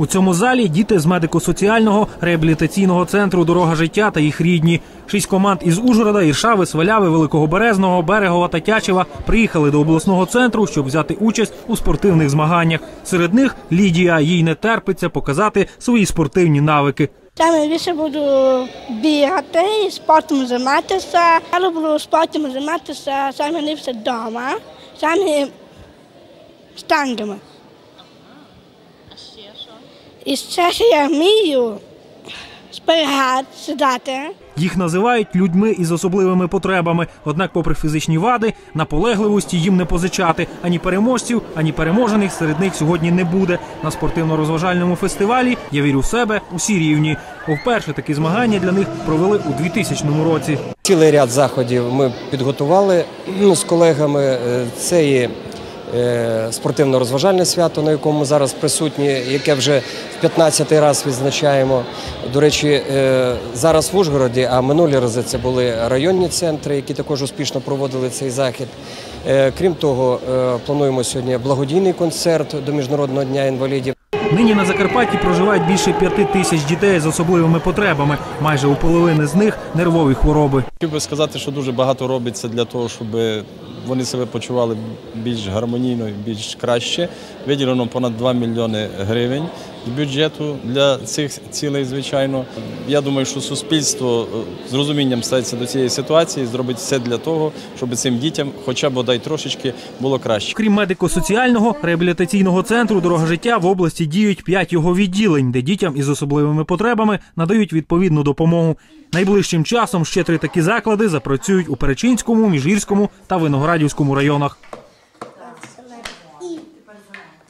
У цьому залі діти з медико-соціального реабілітаційного центру Дорога життя та їх рідні. Шість команд із Ужгорода, Іршави, Сваляви, Великого Березного, Берегова та Тячева приїхали до обласного центру, щоб взяти участь у спортивних змаганнях. Серед них Лідія їй не терпиться показати свої спортивні навики. Саме більше буду бігати спортом займатися. Я люблю спортом займатися саме ліпше вдома, саме штангами. І ще що я вмію спрягати, сідати. Їх називають людьми із особливими потребами. Однак, попри фізичні вади, наполегливості їм не позичати ані переможців, ані переможених серед них сьогодні не буде. На спортивно-розважальному фестивалі я вірю в себе усі рівні. Вперше такі змагання для них провели у 2000 році. Цілий ряд заходів ми підготували ну, з колегами. Це і спортивно-розважальне свято, на якому зараз присутні, яке вже в 15-й раз відзначаємо. До речі, е, зараз в Ужгороді, а минулі рази це були районні центри, які також успішно проводили цей захід. Е, Крім того, е, плануємо сьогодні благодійний концерт до Міжнародного дня інвалідів. Нині на Закарпатті проживають більше п'яти тисяч дітей з особливими потребами. Майже у половини з них нервові хвороби. Хотів би сказати, що дуже багато робиться для того, щоб вони себе почували більш гармонійно і більш краще. Виділено понад 2 мільйони гривень бюджету для цих цілей, звичайно. Я думаю, що суспільство е, з розумінням ставиться до цієї ситуації, зробить все для того, щоб цим дітям, хоча б бодай трошечки, було краще. Крім медико-соціального реабілітаційного центру Дорога життя в області діють п'ять його відділень, де дітям із особливими потребами надають відповідну допомогу. Найближчим часом ще три такі заклади запрацюють у Перечинському, Міжгірському та Виноградівському районах.